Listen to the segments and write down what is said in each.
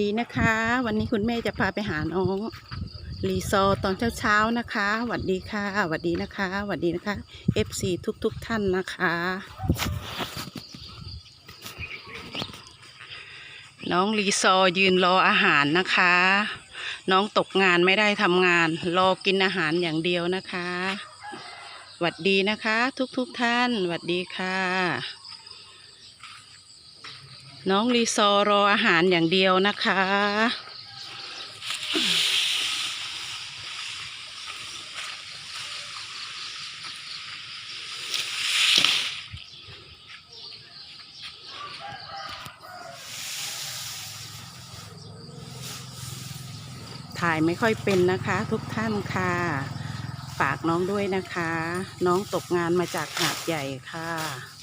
ดีนะคะ วันนี้คุณแม่จะพาไปหาน้องรีซอตอนเช้าๆนะคะสวัสดีค่ะสวัสดีนะคะสวัสดีนะคะ FC ทุกๆทท่านนะคะ น้องรีซอยืนรออาหารนะคะ น้องตกงานไม่ได้ทำงาน รอกินอาหารอย่างเดียวนะคะสวัสดีนะคะ ทุกๆทท่านสวัสดีค่ะ น้องรีซอร์รออาหารอย่างเดียวนะคะ ถ่ายไม่ค่อยเป็นนะคะทุกท่านค่ะ ฝากน้องด้วยนะคะ น้องตกงานมาจากหาดใหญ่ค่ะ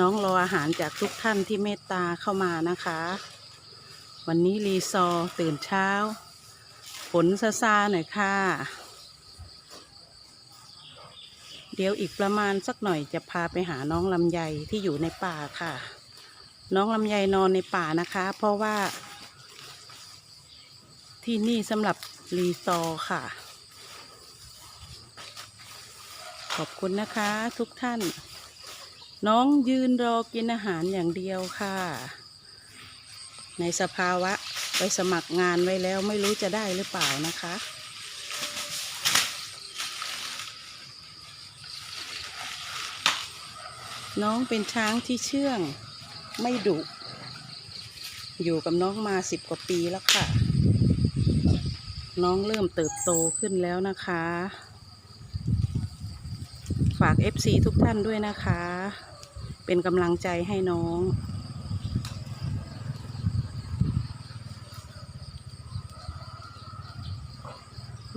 น้องรออาหารจากทุกท่านที่เมตตาเข้ามานะคะ วันนี้รีซอร์ตื่นเช้าฝนซาซาหน่อยค่ะ เดี๋ยวอีกประมาณสักหน่อยจะพาไปหาน้องลำไยที่อยู่ในป่าค่ะ น้องลำไยนอนในป่านะคะ เพราะว่า ที่นี่สำหรับรีซอร์ค่ะ ขอบคุณนะคะทุกท่าน น้องยืนรอกินอาหารอย่างเดียวค่ะ ในสภาวะไปสมัครงานไว้แล้วไม่รู้จะได้หรือเปล่านะคะน้องเป็นช้างที่เชื่อง ไม่ดุ อยู่กับน้องมาสิบกว่าปีแล้วค่ะ น้องเริ่มเติบโตขึ้นแล้วนะคะ ฝาก FC ทุกท่านด้วยนะคะ เป็นกำลังใจให้น้อง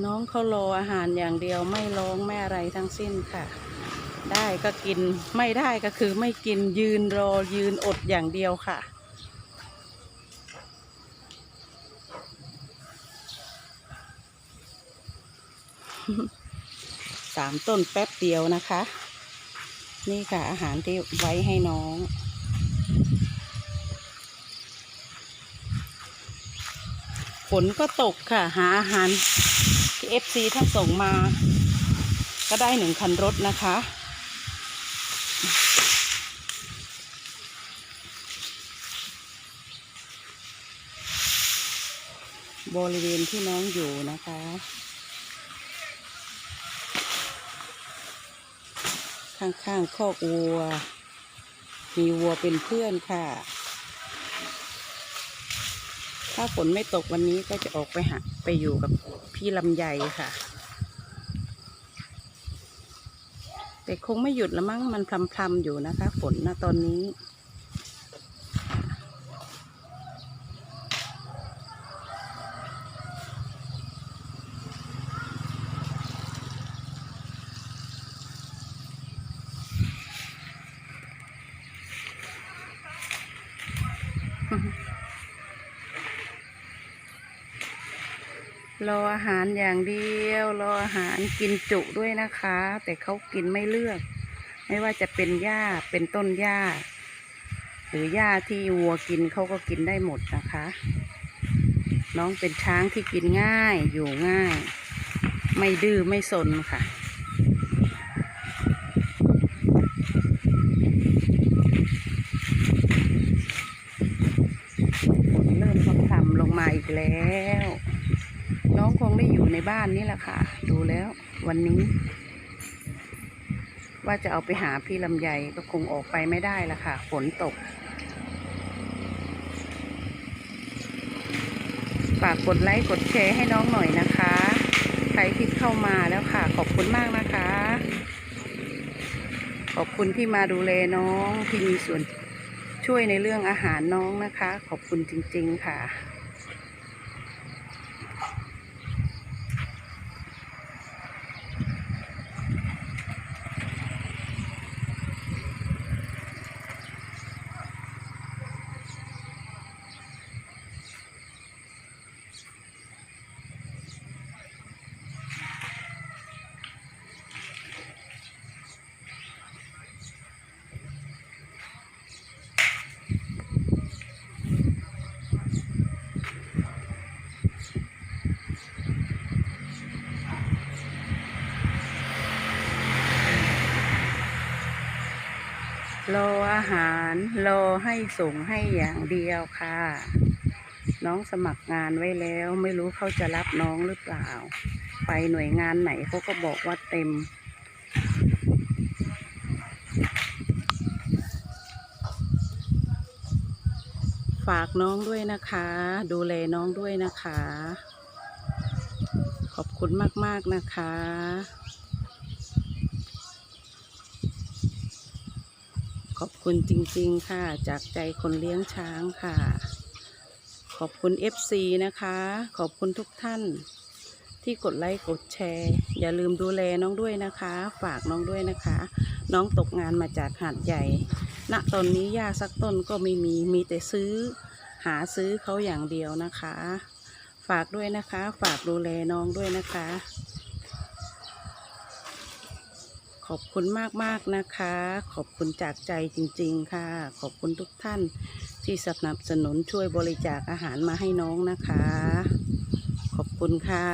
น้องเขารออาหารอย่างเดียวไม่ร้องไม่อะไรทั้งสิ้นค่ะ ได้ก็กินไม่ได้ก็คือไม่กินยืนรอยืนอดอย่างเดียวค่ะสามต้นแป๊บเดียวนะคะ นี่ค่ะ อาหารที่ไว้ให้น้อง ฝนก็ตกค่ะ หาอาหารที่เอฟซีท่านส่งมา ก็ได้หนึ่งคันรถนะคะบริเวณที่น้องอยู่นะคะ ข้างๆคอกวัว มีวัวเป็นเพื่อนค่ะ ถ้าฝนไม่ตกวันนี้ก็จะออกไปหาไปอยู่กับพี่ลำไยค่ะ แต่คงไม่หยุดละมั้งมันพรำๆอยู่นะคะ ฝนนะตอนนี้ รออาหารอย่างเดียว รออาหารกินจุด้วยนะคะ แต่เขากินไม่เลือก ไม่ว่าจะเป็นหญ้าเป็นต้นหญ้า หรือหญ้าที่วัวกินเขาก็กินได้หมดนะคะ น้องเป็นช้างที่กินง่ายอยู่ง่าย ไม่ดื้อไม่สนค่ะฝนเริ่มพรำๆลงมาอีกแล้ว องคงได้อยู่ในบ้านนี่แหละค่ะ ดูแล้ววันนี้ ว่าจะเอาไปหาพี่ลำไยก็คงออกไปไม่ได้ละค่ะ ฝนตก ฝากกดไลค์กดแชร์ให้น้องหน่อยนะคะ ใครที่เข้ามาแล้วค่ะ ขอบคุณมากนะคะ ขอบคุณที่มาดูแลน้องที่มีส่วนช่วยในเรื่องอาหารน้องนะคะ ขอบคุณจริง ๆ ค่ะ รออาหารรอให้ส่งให้อย่างเดียวค่ะ น้องสมัครงานไว้แล้วไม่รู้เขาจะรับน้องหรือเปล่า ไปหน่วยงานไหนเขาก็บอกว่าเต็ม ฝากน้องด้วยนะคะ ดูแลน้องด้วยนะคะ ขอบคุณมาก ๆ นะคะ ขอบคุณจริงๆค่ะ จากใจคนเลี้ยงช้างค่ะ ขอบคุณ FC นะคะ ขอบคุณทุกท่าน ที่กดไลค์กดแชร์ อย่าลืมดูแลน้องด้วยนะคะ ฝากน้องด้วยนะคะ น้องตกงานมาจากหาดใหญ่ ณตอนนี้หญ้าสักต้นก็ไม่มีมีแต่ซื้อ หาซื้อเขาอย่างเดียวนะคะ ฝากด้วยนะคะ ฝากดูแลน้องด้วยนะคะ ขอบคุณมากๆนะคะ ขอบคุณจากใจจริงๆค่ะ ขอบคุณทุกท่านที่สนับสนุนช่วยบริจาคอาหารมาให้น้องนะคะ ขอบคุณค่ะ